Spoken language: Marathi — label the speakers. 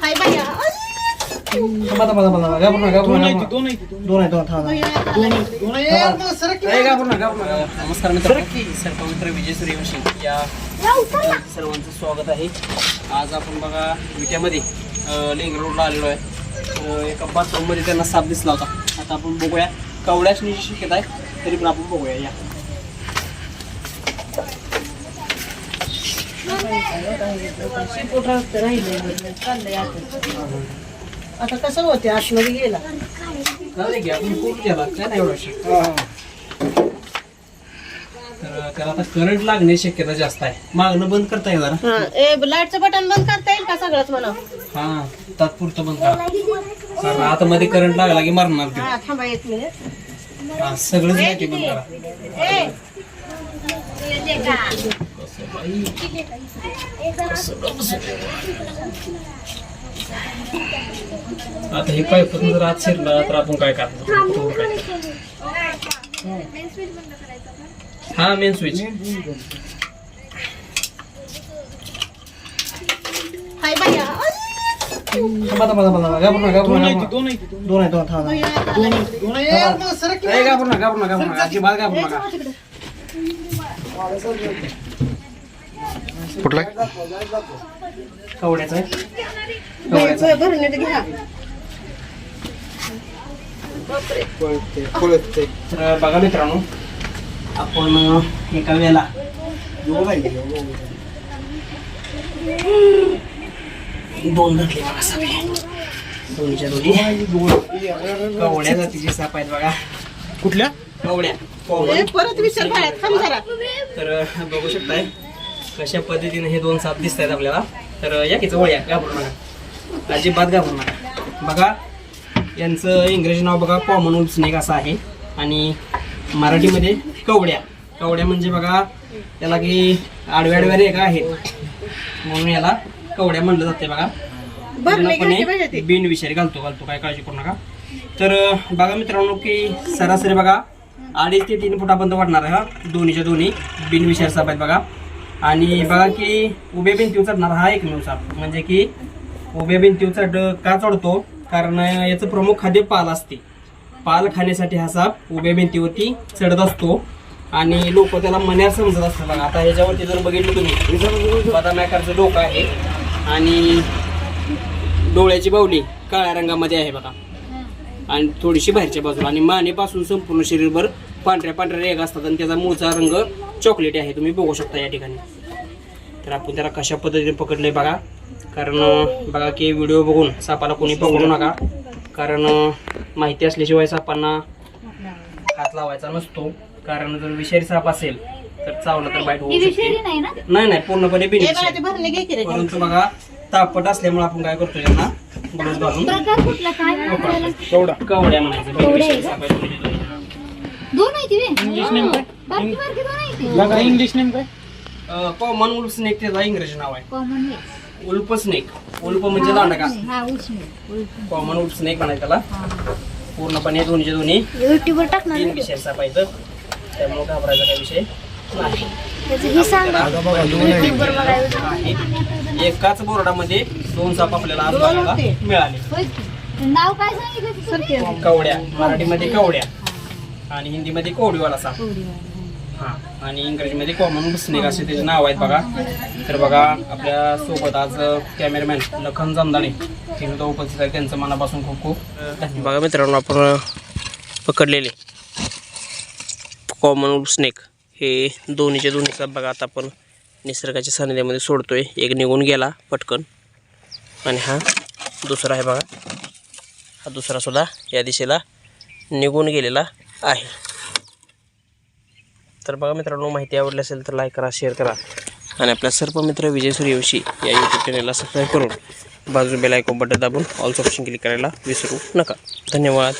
Speaker 1: हाय बाया
Speaker 2: दोन आहे की.
Speaker 3: नमस्कार मित्र सर्व मित्र विजय सूर्यवंशी या सर्वांचं स्वागत आहे आज आपण बघा विट्यामध्ये लिंग रोडला आलेलो आहे एका एका बाथरूममध्ये त्यांना साप दिसला होता आता आपण बघूया कवड्याशनीची शक्यता आहे तरी पण आपण बघूया या
Speaker 1: आता कसं होते? आतमध्ये गेला.
Speaker 3: त्याला आता करंट लागण्याची शक्यता जास्त आहे. मागणं बंद करता
Speaker 1: हा ए लाईटचं बटन बंद करता येईल का सगळंच म्हणा?
Speaker 3: हा तात्पुरतं बंद करा. कारण आता मध्ये करंट लागला की मरणार ते.
Speaker 1: हा थांबा एक मिनिट
Speaker 3: हा सगळंच लाईटी बंद करा.
Speaker 1: ए.
Speaker 3: आता हे पाईपातून जर आत शिरलं तर आपण काय करतो हा मेन स्विच घाबरू नका घाबरू नका. घाबरू नका घाबरू नका. घाबरू नका अजिबात घाबरू नका.
Speaker 4: कुठला?
Speaker 3: कवड्याचं आहे. कवड्याचं. आहे.
Speaker 1: भरण्यात घ्या.
Speaker 3: तर बघा मित्रांनो आपण एका वेळेला दोन घातले बघा सापे दोनच्या दोन्ही. कवड्या जातीचे साप आहेत बघा.
Speaker 2: कुठल्या?
Speaker 3: कवड्या.
Speaker 1: परत विसर
Speaker 3: तर बघू शकताय. कशा पद्धतीने हे दोन साप दिसत आहेत आपल्याला? तर या की जवळ या घाबरू नका. अजिबात घाबरू नका. बघा यांचं इंग्रजी नाव बघा कॉमन स्नेक असं आहे. आणि मराठीमध्ये कवड्या. कवड्या म्हणजे बघा त्याला की आडव्या आडव्या रेखा आहेत. म्हणून याला कवड्या म्हणलं जाते बघा.
Speaker 1: ते
Speaker 3: बिनविषारी घालतो घालतो काय काळजी करू नका. तर बघा मित्रांनो की सरासरी बघा अडीच ते तीन फुटापर्यंत वाटणार आहे हा दोन्हीच्या दोन्ही बिनविषारी साप आहेत बघा. आणि बघा की उभ्या भिंतीवर चढणार हा एकमेव साप म्हणजे की उभ्या भिंतीवर चढ का चढतो? कारण याचं प्रमुख खाद्य पाल असते. पाल खाण्यासाठी हा साप उभ्या भिंतीवरती चढत असतो. आणि लोक त्याला मन्यार समजत असतात बघा. आता ह्याच्यावरती जर बघितलं तुम्ही बदाम आकारचं डोकं आहे. आणि डोळ्याची बावली काळ्या रंगामध्ये आहे बघा. आणि थोडीशी बाहेरच्या बाजूला. आणि मानेपासून संपूर्ण शरीरभर पांढऱ्या पांढऱ्या रेग असतात आणि त्याचा मूळचा रंग चॉकलेटी आहे तुम्ही बघू शकता या ठिकाणी. तर आपण त्याला कशा पद्धतीने पकडले बघा. कारण बघा की व्हिडिओ बघून सापाला कोणी पकडू नका. कारण माहिती असल्याशिवाय सापांना हात लावायचा नसतो. कारण जर विषारी साप असेल तर चावलं तर बाईट होऊ शकते.
Speaker 5: नाही ना?
Speaker 3: नाही नाही पूर्णपणे बिनविषारी परंतु बघा तापट असल्यामुळे आपण काय करतो यांना? ग्लोव्ह घालून.
Speaker 5: प्रकार कुठला? काय म्हणायला?
Speaker 3: कवड्या म्हणायचं.
Speaker 5: दोन आहे बारकी दोन आहे ती
Speaker 2: इंग्लिश नेम काय
Speaker 3: अं, कॉमन उल्फ स्नेक त्याचं इंग्रजी नाव आहे.
Speaker 5: कॉमन
Speaker 3: उल्फ स्नेक उल्फ म्हणजे
Speaker 5: हा उष्ण
Speaker 3: कॉमन उल्फ स्नेक म्हणायचं त्याला. पूर्णपणे दोन्हीचे दोन्ही.
Speaker 5: युट्यूबवर टाकणार
Speaker 3: तीन विषय सापायचं त्यामुळे घाबरायचा काही विषय नाही.
Speaker 5: त्याचं हे सांग युट्यूबवर बघायला
Speaker 3: आहे. एकाच बोर्डामध्ये दोन साप आपल्याला आज बघायला. मिळाले.
Speaker 5: होय की? नाव काय सांगितलं तिचं?
Speaker 3: कवड्या. मराठीमध्ये कवड्या. आणि हिंदीमध्ये कवडीवाला साप. हां. आणि इंग्रजीमध्ये कॉमन स्नेक असे त्याचे नाव आहेत बघा. तर बघा आपल्यासोबत आज कॅमेरामॅन लखन जमदाने ते सुद्धा उपस्थित आहे त्यांचं मनापासून खूप खूप बघा मित्रांनो आपण पकडलेले. कॉमन स्नेक हे दोन्हीच्या दोन्हीचा बघा आता आपण निसर्गाच्या सानिध्यामध्ये सोडतोय. एक निघून गेला पटकन. आणि हा दुसरा आहे बघा. हा दुसरासुद्धा या दिशेला निघून गेलेला आहे. तर बघा मित्रांनो माहिती आवडली असेल तर लाईक करा शेअर करा. आणि आपल्या सर्व मित्र विजय सूर्यवंशी या यूट्यूब चॅनलला सबस्क्राईब करून बाजू बेलायको बटन दाबून ऑल्स ऑप्शन क्लिक करायला विसरू नका. धन्यवाद.